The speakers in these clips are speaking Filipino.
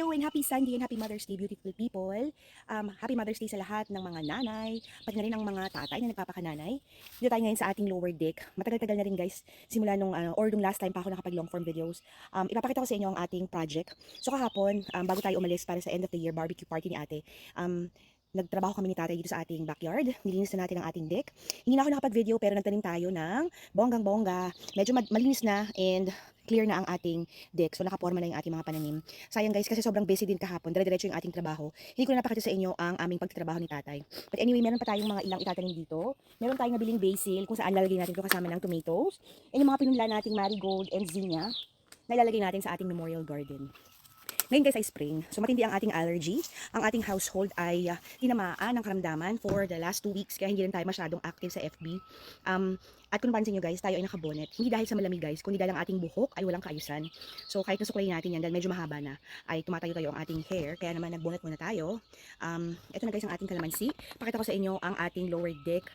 Hello and happy Sunday and happy Mother's Day, beautiful people. Um, happy Mother's Day sa lahat ng mga nanay, pati na rin ng mga tatay na nagpapakananay. Dito tayo ngayon sa ating lower deck. Matagal-tagal na rin guys, simula nung, uh, or nung last time pa ako nakapag long form videos. Um, ipapakita ko sa inyo ang ating project. So kahapon, um, bago tayo umalis para sa end of the year barbecue party ni ate, um, nagtrabaho kami ni tatay dito sa ating backyard. Nilinis na natin ang ating deck. Hindi na ako nakapag-video pero nagtanim tayo ng bonggang-bongga. Medyo malinis na and clear na ang ating deck. So nakaporma na yung ating mga pananim. Sayang guys kasi sobrang busy din kahapon. Dire-diretso yung ating trabaho. Hindi ko na napakita sa inyo ang aming pagtatrabaho ni tatay. But anyway, meron pa tayong mga ilang itatanim dito. Meron tayong nabiling basil kung saan lalagay natin ito kasama ng tomatoes. And yung mga pinunla nating marigold and zinnia na ilalagay natin sa ating memorial garden. Ngayon guys ay spring, so matindi ang ating allergy. Ang ating household ay uh, tinamaan ng karamdaman for the last two weeks kaya hindi rin tayo masyadong active sa FB. Um, at kung pansin nyo guys, tayo ay nakabonet. Hindi dahil sa malamig guys, kundi dahil ang ating buhok ay walang kaayusan. So kahit nasuklay natin yan dahil medyo mahaba na, ay tumatayo-tayo ang ating hair. Kaya naman nagbonet muna tayo. Um, ito na guys ang ating kalamansi. Pakita ko sa inyo ang ating lower deck.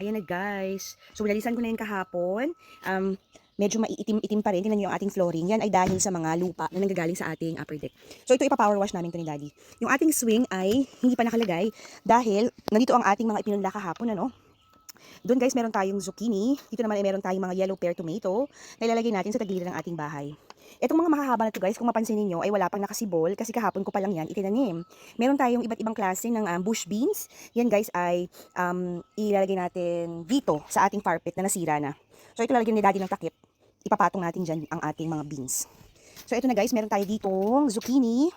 Ayan na guys. So nalisan ko na yun kahapon. Um, medyo maiitim-itim pa rin. Tingnan nyo yung ating flooring. Yan ay dahil sa mga lupa na nanggagaling sa ating upper deck. So ito ipa-power wash namin to ni Daddy. Yung ating swing ay hindi pa nakalagay dahil nandito ang ating mga ipinunla kahapon ano. Doon guys meron tayong zucchini. Dito naman ay meron tayong mga yellow pear tomato na ilalagay natin sa tagiliran ng ating bahay. Itong mga makahaba na to guys, kung mapansin niyo ay wala pang nakasibol kasi kahapon ko pa lang yan itinanim. Meron tayong iba't ibang klase ng um, bush beans. Yan guys ay um, ilalagay natin dito sa ating carpet na nasira na. So ito lalagyan ni daddy ng takip. Ipapatong natin dyan ang ating mga beans. So ito na guys, meron tayo ditong zucchini.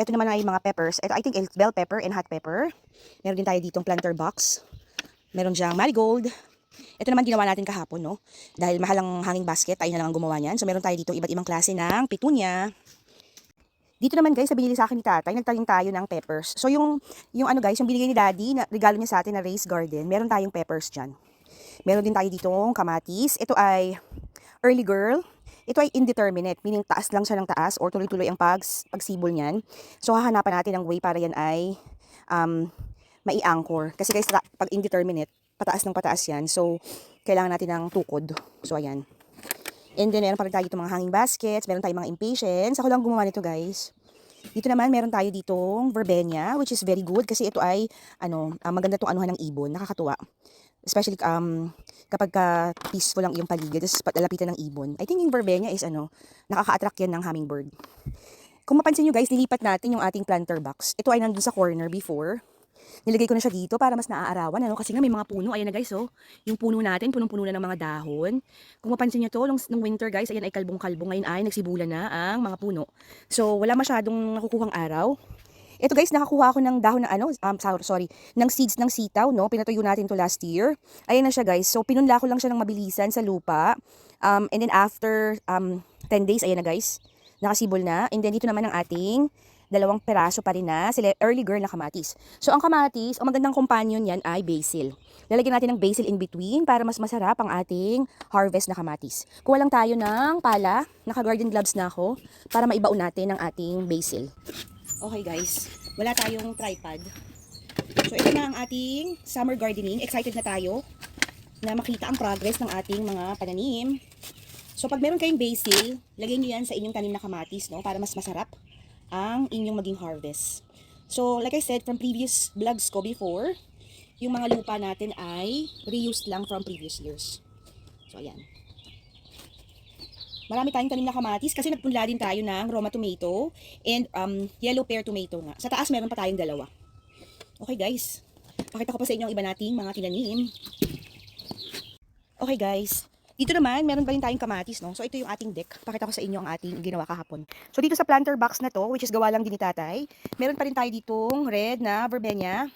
Ito naman ay mga peppers. Ito I think bell pepper and hot pepper. Meron din tayo ditong planter box. Meron diyang marigold. Ito naman ginawa natin kahapon, no? Dahil mahal ang hanging basket, tayo na lang ang gumawa niyan. So meron tayo dito iba't ibang klase ng petunia. Dito naman guys, binili sa akin ni tatay, nagtanim tayo ng peppers. So yung, yung ano guys, yung binigay ni daddy, na, regalo niya sa atin na raised garden, meron tayong peppers dyan. Meron din tayo ditong kamatis. Ito ay early girl. Ito ay indeterminate, meaning taas lang siya ng taas or tuloy-tuloy ang pags, pagsibol niyan. So hahanapan natin ng way para yan ay um, mai-anchor. Kasi guys, pag indeterminate, pataas ng pataas yan. So, kailangan natin ng tukod. So, ayan. And then, meron pa rin tayo dito mga hanging baskets. Meron tayong mga impatience. Ako lang gumawa nito, guys. Dito naman, meron tayo ditong verbena, which is very good kasi ito ay, ano, ah, maganda itong anuhan ng ibon. Nakakatuwa. Especially um, kapag ka peaceful lang yung paligid, tapos patalapitan ng ibon. I think yung verbena is, ano, nakaka-attract yan ng hummingbird. Kung mapansin nyo guys, nilipat natin yung ating planter box. Ito ay nandun sa corner before. Nilagay ko na siya dito para mas naaarawan. Ano? Kasi nga may mga puno. Ayan na guys, oh. Yung puno natin, punong-puno na ng mga dahon. Kung mapansin nyo to, nung, nung winter guys, ayan ay kalbong-kalbong. Ngayon ay nagsibulan na ang mga puno. So, wala masyadong nakukuhang araw. Ito guys, nakakuha ako ng dahon ng ano, um, sorry, ng seeds ng sitaw, no? Pinatuyo natin to last year. Ayan na siya guys. So, pinunla ko lang siya ng mabilisan sa lupa. Um, and then after um, 10 days, ayan na guys, nakasibol na. And then dito naman ang ating dalawang peraso pa rin na sila early girl na kamatis. So ang kamatis, ang magandang companion yan ay basil. Lalagyan natin ng basil in between para mas masarap ang ating harvest na kamatis. Kuha lang tayo ng pala, naka-garden gloves na ako, para maibaon natin ang ating basil. Okay guys, wala tayong tripod. So ito na ang ating summer gardening. Excited na tayo na makita ang progress ng ating mga pananim. So pag meron kayong basil, lagay nyo yan sa inyong tanim na kamatis, no? Para mas masarap ang inyong maging harvest. So, like I said, from previous vlogs ko before, yung mga lupa natin ay reused lang from previous years. So, ayan. Marami tayong tanim na kamatis kasi nagpunla din tayo ng Roma tomato and um, yellow pear tomato nga. Sa taas meron pa tayong dalawa. Okay guys, pakita ko pa sa inyo ang iba nating mga tinanim. Okay guys, dito naman, meron pa rin tayong kamatis, no? So, ito yung ating deck. Pakita ko sa inyo ang ating ginawa kahapon. So, dito sa planter box na to, which is gawa lang din ni tatay, meron pa rin tayo ditong red na verbena.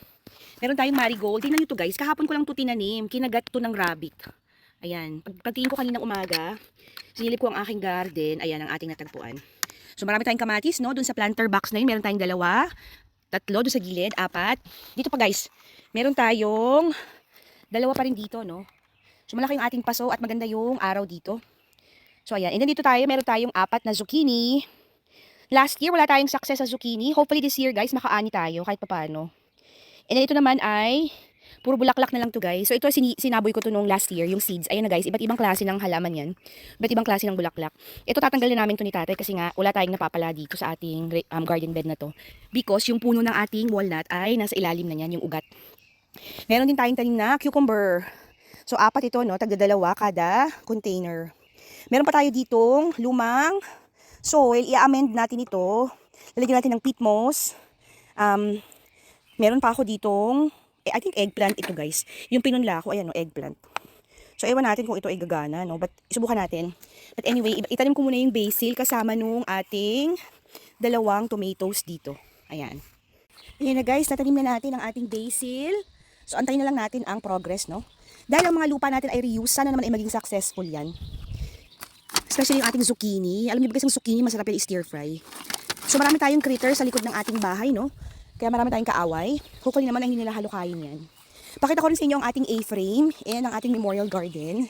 Meron tayong marigold. Tingnan nyo to guys, kahapon ko lang to tinanim. Kinagat to ng rabbit. Ayan. Pag pagtingin ko kaninang umaga, sinilip ko ang aking garden. Ayan ang ating natagpuan. So, marami tayong kamatis, no? Doon sa planter box na yun, meron tayong dalawa, tatlo, doon sa gilid, apat. Dito pa guys, meron tayong dalawa pa rin dito, no? So, malaki yung ating paso at maganda yung araw dito. So, ayan. And then dito tayo, meron tayong apat na zucchini. Last year, wala tayong success sa zucchini. Hopefully this year, guys, makaani tayo kahit papaano. And then ito naman ay Puro bulaklak na lang to guys. So ito sini- sinaboy ko to nung last year, yung seeds. Ayan na guys, iba't ibang klase ng halaman yan. Iba't ibang klase ng bulaklak. Ito tatanggalin namin to ni tatay kasi nga wala tayong napapala dito sa ating um, garden bed na to. Because yung puno ng ating walnut ay nasa ilalim na niyan, yung ugat. Meron din tayong tanim na cucumber. So apat ito no, tagda dalawa kada container. Meron pa tayo ditong lumang soil, i-amend natin ito. Lalagyan natin ng peat moss. Um, meron pa ako ditong eh, I think eggplant ito guys. Yung pinunla ko, ayan no, eggplant. So, ewan natin kung ito ay gagana, no? But, subukan natin. But anyway, itanim ko muna yung basil kasama nung ating dalawang tomatoes dito. Ayan. Ayan na guys, tatanim na natin ang ating basil. So, antayin na lang natin ang progress, no? Dahil ang mga lupa natin ay reuse, sana naman ay maging successful yan. Especially yung ating zucchini. Alam niyo ba guys, yung zucchini masarap yung stir fry. So, marami tayong critters sa likod ng ating bahay, no? Kaya marami tayong kaaway. Hopefully naman ay hindi nila halukayin yan. Pakita ko rin sa inyo ang ating A-frame and ang ating memorial garden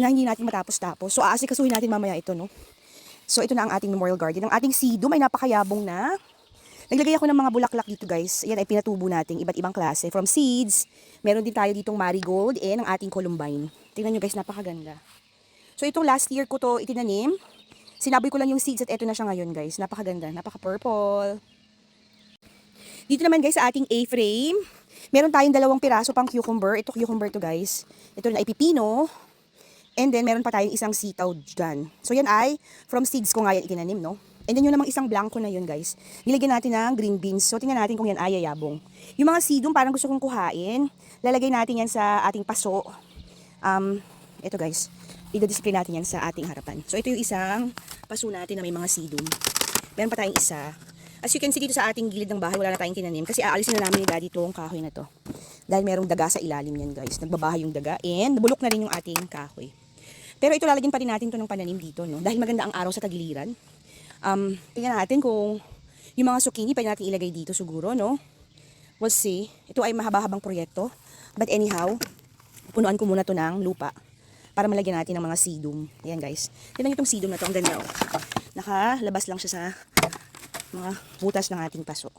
na hindi natin matapos-tapos. So, aasikasuhin natin mamaya ito, no? So, ito na ang ating memorial garden. Ang ating sidum ay napakayabong na. Naglagay ako ng mga bulaklak dito, guys. Yan ay pinatubo natin, iba't ibang klase. From seeds, meron din tayo ditong marigold and ang ating columbine. Tingnan nyo, guys, napakaganda. So, itong last year ko to itinanim. Sinabi ko lang yung seeds at ito na siya ngayon, guys. Napakaganda, napaka-purple. Dito naman guys sa ating A-frame, meron tayong dalawang piraso pang cucumber. Ito cucumber to guys. Ito na ay pipino. And then meron pa tayong isang sitaw dyan. So yan ay from seeds ko nga yan itinanim, no? And then yun namang isang blanco na yun guys. Nilagyan natin ng green beans. So tingnan natin kung yan ay ayabong. Yung mga seedum parang gusto kong kuhain. Lalagay natin yan sa ating paso. Um, ito guys. I-display natin yan sa ating harapan. So ito yung isang paso natin na may mga seedum. Meron pa tayong isa. As you can see dito sa ating gilid ng bahay, wala na tayong tinanim kasi aalisin na namin ni daddy itong kahoy na to. Dahil merong daga sa ilalim yan guys. Nagbabahay yung daga and bulok na rin yung ating kahoy. Pero ito lalagyan pa rin natin to ng pananim dito no. Dahil maganda ang araw sa tagiliran. Um, tingnan natin kung yung mga zucchini pwede natin ilagay dito siguro no. We'll see. Ito ay mahaba-habang proyekto. But anyhow, punuan ko muna to ng lupa para malagyan natin ng mga sidum. Ayan guys. Tingnan nyo itong sidum na to. Ang ganda oh. Nakalabas lang siya sa mga butas ng ating paso.